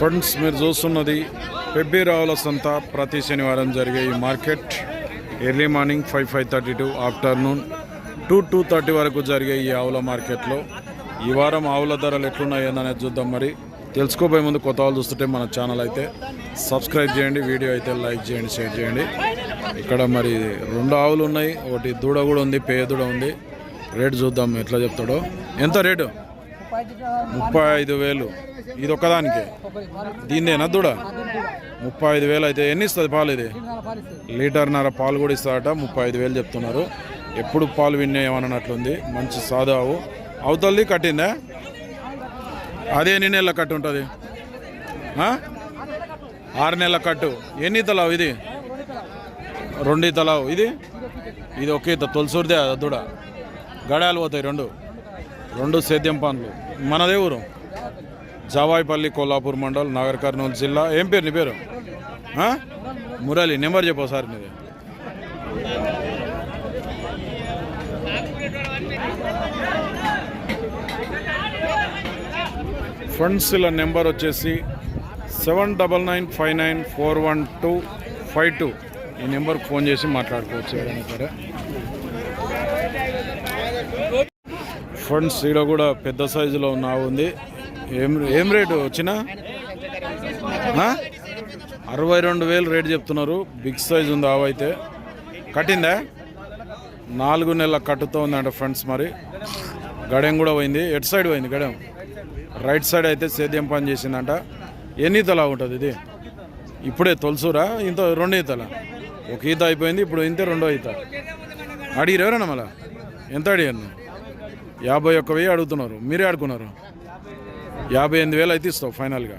Friends మీరు చూస్తున్నది పెబ్బి రావుల సంత. ప్రతి శనివారం జరిగే ఈ market early morning five five thirty to afternoon two two thirty వరకు జరిగే ఈ ఆవుల మార్కెట్లో. ఈ వారం ఆవుల ధరలు ఎట్లున్నాయనేది చూద్దాం మరి. తెలుసుకోబోయే ముందు కొత్త వాళ్ళు చూస్తుంటే మన ఛానల్ అయితే సబ్స్క్రైబ్ చేయండి వీడియో అయితే లైక్ చేయండి షేర్ చేయండి. ఇక్కడ మరి రెండు ఆవులు ఉన్నాయి ఒకటి దూడ కూడా ఉంది పేయ దూడ ఉంది. రేటు చూద్దాం ఎట్లా చెప్తాడో. ఎంత రేటు? ముప్పై ఐదు వేలు. ఇది ఒక్కదానికి. దీన్నేనా దూడ? ముప్పై ఐదు వేలు అయితే ఎన్ని ఇస్తుంది పాలు ఇది? లీటర్న్నర పాలు కూడా ఇస్తారట. ముప్పై ఐదు వేలు చెప్తున్నారు. ఎప్పుడు పాలు విన్నాయేమన్నట్లుంది మంచి సాదావు అవతలది కట్టిందా? అదే ఎన్ని నెలల కట్టు ఉంటుంది? ఆరు నెలల కట్టు. ఎన్ని తలావు ఇది? రెండు తలావు ఇది? ఇది ఒకే తొలసూరిదే దూడ? గడాలు పోతాయి రెండు. రెండు సేద్యం పనులు. మనదే ఊరు. జవాయిపల్లి కొల్లాపూర్ మండల్ నాగర్ కర్నూలు జిల్లా. ఏం పేరు నీ పేరు? మురళి నెంబర్ చెప్పు సార్ నీది ఫండ్స్ల నెంబర్ వచ్చేసి seven double nine five nine four one two five two. ఈ నెంబర్కి ఫోన్ చేసి మాట్లాడుకోవచ్చు ఎవరైనా సరే. ఫ్రెండ్స్ ఈడ కూడా పెద్ద సైజులో ఉన్న ఆవు ఉంది. ఏం ఏం రేటు వచ్చిన అరవై రెండు వేలు రేటు చెప్తున్నారు. బిగ్ సైజ్ ఉంది ఆవు అయితే. కట్టిందా? నాలుగు నెలల కట్టుతో ఉందంట ఫ్రెండ్స్ మరి. గడెం కూడా పోయింది. ఎటు సైడ్ పోయింది గడెం? రైట్ సైడ్ అయితే సేద్యం పని చేసిందంట. ఎన్ని తల ఉంటుంది ఇది? ఇప్పుడే తొలసూరా? ఇంత రెండు ఈతల? ఒక ఈత అయిపోయింది ఇప్పుడు ఇంతే రెండో ఈత. అడిగిరు ఎవరన్నా మళ్ళా? ఎంత అడిగారు యాభై ఒక్క వెయ్యి అడుగుతున్నారు. మీరే అడుగున్నారు యాభై ఎనిమిది వేలు అయితే ఇస్తావు ఫైనల్గా.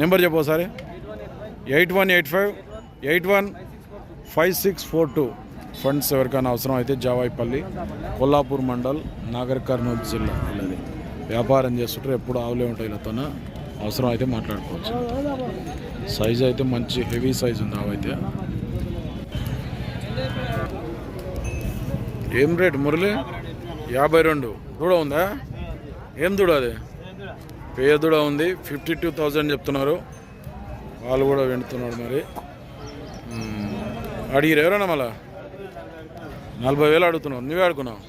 నెంబర్ చెప్పు ఒకసారి. Eight one eight five eight one five six four two. Funds ఎవరికైనా అవసరం అయితే జావాయిపల్లి కొల్లాపూర్ మండల్ నాగర్ కర్నూలు జిల్లా వీళ్ళది వ్యాపారం చేస్తుంటారు ఎప్పుడు ఆవులే ఉంటాయి వీళ్ళతోన అవసరం అయితే మాట్లాడుకోవచ్చు. సైజ్ అయితే మంచి హెవీ సైజ్ ఉంది ఆవైతే ఏం రేట్ మురళి? యాభై రెండు. దూడ ఉందా? ఏం దూడ అది? పేయ దూడ ఉంది. ఫిఫ్టీ టూ థౌజండ్ చెప్తున్నారు. వాళ్ళు కూడా వింటున్నాడు మరి. అడిగిరు ఎవరన్నా మళ్ళా? నలభై వేలు అడుగుతున్నావు నువ్వే అడుగున్నావు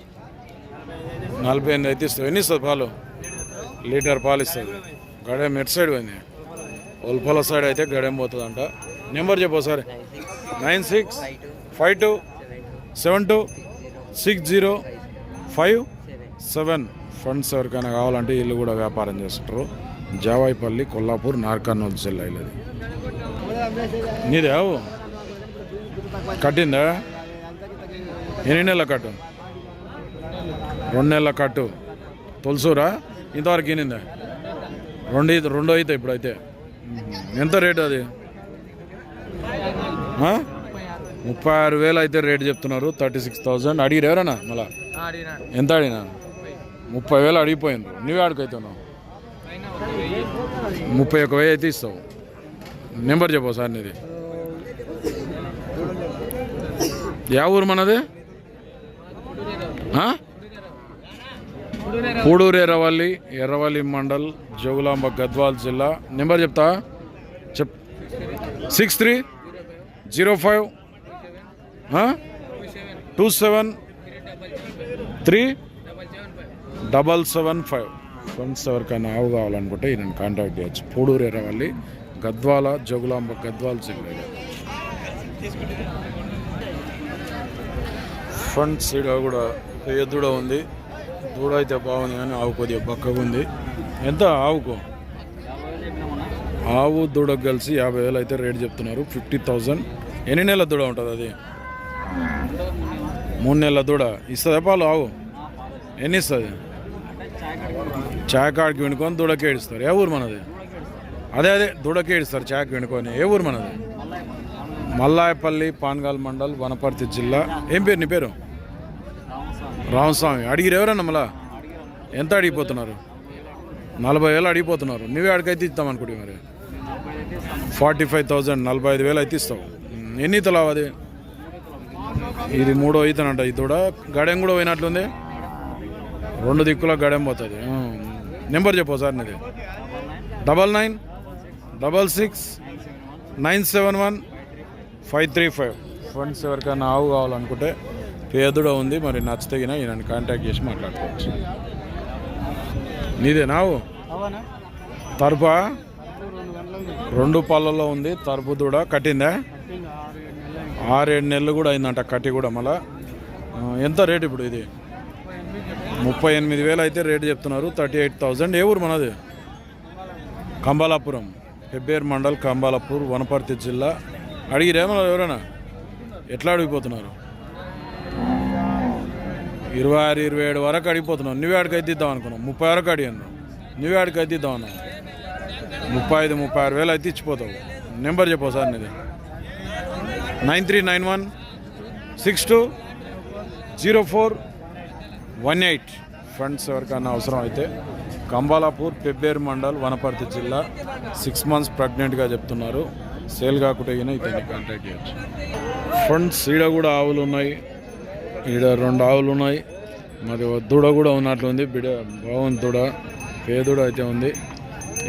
నలభై ఎనిమిది అయితే ఇస్తావు. ఎన్ని ఇస్తుంది పాలు? లీటర్ పాలు ఇస్తుంది గడేం ఎటు సైడ్ పోయింది? ఒల్పల సైడ్ అయితే గడేం పోతుందంట. నెంబర్ చెప్పు ఒకసారి. Nine six five two seven two six zero five seven funds ఎవరికైనా కావాలంటే వీళ్ళు కూడా వ్యాపారం చేస్తుంటారు. జావాయిపల్లి కొల్లాపూర్ నార్కర్నూలు జిల్లా ఇది నీదే కట్టిందా? ఎన్ని నెలల కట్టు? రెండు నెలల కట్టు. తొలసూరా? ఇంతవరకు ఈనిందా రెండు అయితే రెండో అయితే. ఇప్పుడైతే ఎంత రేటు అది? ముప్పై ఆరు వేలు అయితే రేటు చెప్తున్నారు. Thirty six thousand. అడిగిరు ఎవరన్నా? మళ్ళా? ఎంత అడిగినా ముప్పై వేలు అడిగిపోయింది. నువ్వే అడుగుతున్నావు ముప్పై ఒక వెయ్యి అయితే ఇస్తావు. నెంబర్ చెప్పు సార్ నీది. యా ఊరు మనది? పూడూరు ఎర్రవల్లి ఎర్రవల్లి మండల్ జోగులాంబ గద్వాల్ జిల్లా. నెంబర్ చెప్తా? చెప్. Six three zero five. Two seven. Three double seven five. Friends ఎవరికైనా ఆవు కావాలనుకుంటే ఈయన కాంటాక్ట్ చేయొచ్చు. పూడూరు ఎర్రవల్లి గద్వాల జోగులాంబ గద్వాల్ జిల్లా. ఫ్రంట్ సైడ్ కూడా పెద్ద దూడ ఉంది. దూడ అయితే బాగుంది కానీ ఆవు కొద్దిగా బక్కగా ఉంది. ఎంత ఆవుకు? ఆవు దూడకు కలిసి యాభై వేలు అయితే రేట్ చెప్తున్నారు. Fifty thousand. ఎన్ని నెలల దూడ ఉంటుంది అది? మూడు నెలల దూడ. ఇస్తుంది పాలు? ఆవు ఎన్ని ఇస్తుంది? చాకాడికి వినుకొని దూడకే ఏడుస్తారు. ఏ ఊరు మనది? అదే అదే దూడకే ఏడుస్తారు చాయకి వినుకొని ఏ ఊరు మనది? మల్లాయపల్లి పాన్గాల్ మండల్ వనపర్తి జిల్లా. ఏం పేరు నీ పేరు? రామస్వామి. అడిగిరు ఎవరన్నా మళ్ళా? ఎంత అడిగిపోతున్నారు? నలభై వేలు అడిగిపోతున్నారు. నువ్వే అడిగైతే ఇస్తాం అనుకుంటే మరి. ఫార్టీ ఫైవ్ థౌజండ్ నలభై ఐదు వేలు అయితే ఇస్తావు. ఎన్ని తలావు అది? ఇది మూడో ఈతనంట ఇది కూడా గడెం కూడా పోయినట్లుంది. రెండు దిక్కుల గడెం పోతుంది. నెంబర్ చెప్పు సార్ నీది. Double nine double six nine seven one five three five. Friends ఎవరికైనా ఆవు కావాలనుకుంటే పేదుడ ఉంది మరి నచ్చితగిన ఈయనని కాంటాక్ట్ చేసి మాట్లాడుకోవచ్చు. నీదే నావు తరపా? రెండు పళ్ళలో ఉంది తరపు దూడ. కట్టిందా కట్టింగ్ ఆరు ఏడు నెలలు ఆరేడు నెలలు కూడా అయిందంట కట్టి కూడా మళ్ళా. ఎంత రేట్ ఇప్పుడు ఇది? ముప్పై ఎనిమిది వేలు అయితే రేటు చెప్తున్నారు. Thirty eight thousand. ఏ ఊరు మనది? కంబాలాపురం. హెబ్బేర్ మండల్ కంబాలాపూర్ వనపర్తి జిల్లా. అడిగిరేమో ఎవరైనా? ఎట్లా అడిగిపోతున్నారు? ఇరవై ఆరు ఇరవై ఏడు వరకు అడిగిపోతున్నావు నువ్వు ఆడికి అయితే అనుకున్నాం ముప్పై వరకు అడిగాను. నువ్వు ఆడికి అయితే ఇద్దాం అన్నావు ముప్పై ఐదు ముప్పై ఆరు వేలు అయితే ఇచ్చిపోతావు. నెంబర్ చెప్పు సార్ నీది. Nine three nine one six two zero four one eight friends ఎవరికైనా అవసరం అయితే కంబాలాపూర్ పెబ్బేరు మండల్ వనపర్తి జిల్లా సిక్స్ మంత్స్ ప్రెగ్నెంట్గా చెప్తున్నారు. సేల్ కాకుండా ఇతన్ని కాంటాక్ట్ చేయొచ్చు. ఫ్రెండ్స్ ఈడ కూడా ఆవులు ఉన్నాయి. ఈడ రెండు ఆవులు ఉన్నాయి. మరి దూడ కూడా ఉన్నట్లుంది బిడ బాగుంది దూడ. పేదూడ అయితే ఉంది.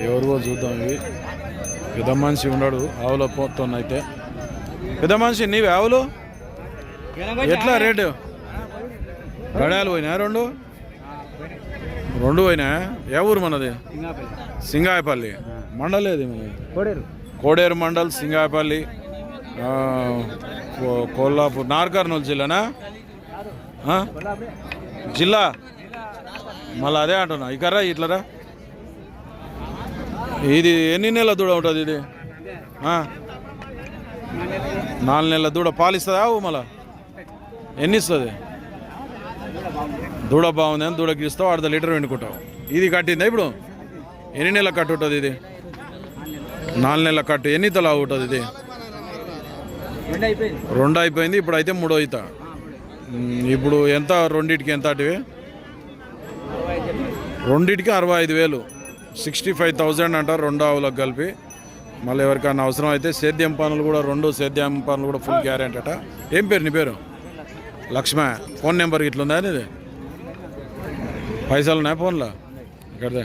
ఎవరివో చూద్దాం ఇవి. పెద్ద మనిషి ఉన్నాడు ఆవుల పోతున్నాయితే పెద్ద మనిషి నీవి ఆవులు? ఎట్లా రేటు? గడాలు పోయినా రెండు? రెండు పోయినా? ఏ ఊరు మనది? సింగాయపల్లి. మండల్ ఏది మనది కోడేరు కోడేరు మండల్ సింగాయపల్లి. కో- కొల్లాపూర్ నార్ కర్నూలు జిల్లానా జిల్లా? మళ్ళీ అదే అంటున్నా. ఇకరా ఇట్లరా? ఇది ఎన్ని నెలల దూడ ఉంటుంది ఇది? నాలుగు నెలల దూడ పాలిస్తుందా ఆవు మళ్ళా? ఎన్ని ఇస్తుంది దూడ బాగుంది అని దూడకి ఇస్తావు అర్ధ లీటర్ వెండుకుంటావు. ఇది కట్టిందా ఇప్పుడు? ఎన్ని నెలల కట్టు ఉంటుంది ఇది? నాలుగు నెలల కట్టు ఎన్ని తలా ఉంటుంది ఇది? రెండు అయిపోయింది ఇప్పుడు అయితే మూడో ఈత. ఇప్పుడు ఎంత రెండింటికి ఎంత అటువి రెండింటికి అరవై ఐదు వేలు. సిక్స్టీ ఫైవ్ థౌజండ్ అంటారు రెండు ఆవులకు కలిపి. మళ్ళీ ఎవరికైనా అవసరం అయితే సేద్యం పనులు కూడా రెండు సేద్యం పనులు కూడా ఫుల్ గ్యారెంటీ అట. ఏం పేరు నీ పేరు? లక్ష్మ ఫోన్ నెంబర్ ఇట్లుందా అనేది పైసలు ఉన్నాయా ఫోన్లో? ఇక్కడదే.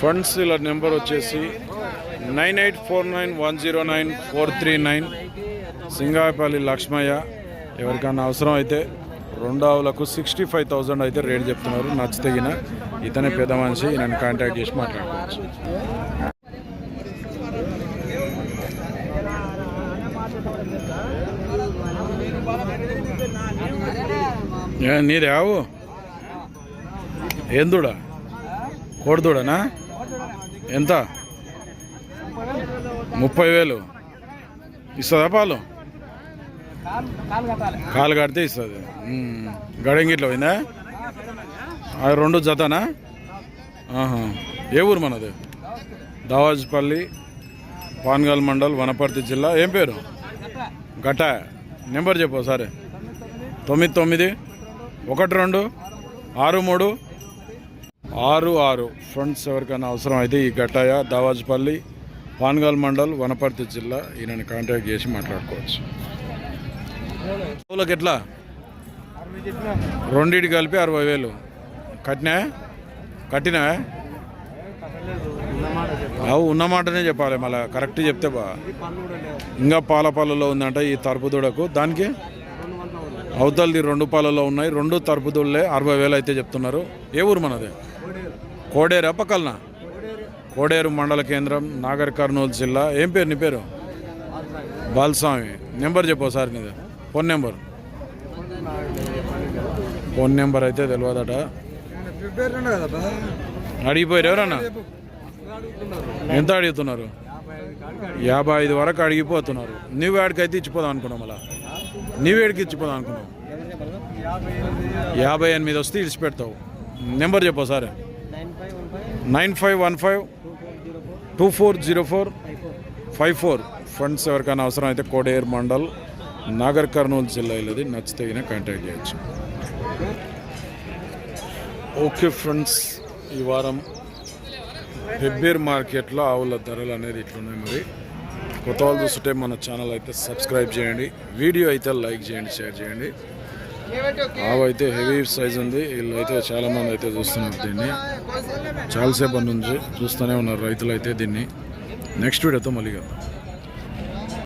ఫండ్స్ ఇలా నెంబర్ వచ్చేసి nine eight four nine one zero nine four three nine. Singayapalli Lakshmaiah. ఎవరికైనా అవసరం అయితే రెండు ఆవులకు సిక్స్టీ ఫైవ్ థౌజండ్ అయితే రేట్ చెప్తున్నారు. నచ్చితే ఇతనే పెద్ద మనిషి ఈయనని కాంటాక్ట్ చేసి మాట్లాడుకోవచ్చు. నీది ఆవు? ఏం దూడ? కోడిదూడనా ఎంత? ముప్పై వేలు. ఇస్తుందా పాలు? కాలు కడితే ఇస్తుంది. గడంగిట్లో పోయిందా? రెండు జతనా? ఆహా. ఏ ఊరు మనది? దావాజ్పల్లి పాన్గల్ మండల్ వనపర్తి జిల్లా. ఏం పేరు? గట నెంబర్ చెప్పు సరే తొమ్మిది తొమ్మిది ఒకటి రెండు ఆరు మూడు. ఆరు ఆరు. ఫ్రెండ్స్ ఎవరికైనా అవసరం అయితే ఈ గట్టాయ దావాజ్పల్లి పాన్గల్ మండల్ వనపర్తి జిల్లా. ఈయనని కాంటాక్ట్ చేసి మాట్లాడుకోవచ్చు. ఎట్లా? రెండింటి కలిపి అరవై వేలు. కట్టినా? కట్టినా? అవు ఉన్నమాటనే చెప్పాలి. మళ్ళీ కరెక్ట్ చెప్తే బా. ఇంకా పాల పాలలో ఉందంట ఈ తరుపుదూడకు దానికి? అవతలది రెండు పాలలో ఉన్నాయి. రెండు తరుపు దూడలే అరవై వేలు అయితే చెప్తున్నారు. ఏ ఊరు మనది? కోడేరు కోడేరా పక్కలనా కోడేరు కోడేరు మండల కేంద్రం నాగర్ కర్నూలు జిల్లా. ఏం పేరు నీ పేరు? బాలస్వామి. నెంబర్ చెప్పు సార్ నీది. Phone number. ఫోన్ నెంబర్ అయితే తెలియదట అడిగిపోయారు ఎవరన్నా? ఎంత అడుగుతున్నారు? యాభై ఐదు వరకు అడిగిపోతున్నారు. నువ్వు ఏడికైతే ఇచ్చిపోదాం అనుకున్నావు మళ్ళా? నీవేడికి ఇచ్చిపోదాం అనుకున్నావు యాభై ఎనిమిది వస్తే ఇడిచిపెడతావు. నెంబర్ చెప్పు sir nine five one five two four zero four five four. Five four funds ఎవరికైనా అవసరం అయితే కోడేరు మండల్ నాగర్ కర్నూలు జిల్లా ఇది నచ్చితే కాంటాక్ట్ చేయొచ్చు. ఓకే ఫ్రెండ్స్ ఈ వారం పెబ్బేర్ మార్కెట్లో ఆవుల ధరలు అనేది ఇట్లున్నాయి మరి. కొత్త వాళ్ళు చూస్తుంటే మన ఛానల్ అయితే సబ్స్క్రైబ్ చేయండి. వీడియో అయితే లైక్ చేయండి షేర్ చేయండి. ఆవు అయితే హెవీ సైజ్ ఉంది. వీళ్ళు అయితే చాలామంది అయితే చూస్తున్నారు దీన్ని. చాలాసేపు నుంచి చూస్తూనే ఉన్నారు రైతులు అయితే దీన్ని. నెక్స్ట్ వీడియోతో మళ్ళీ కదా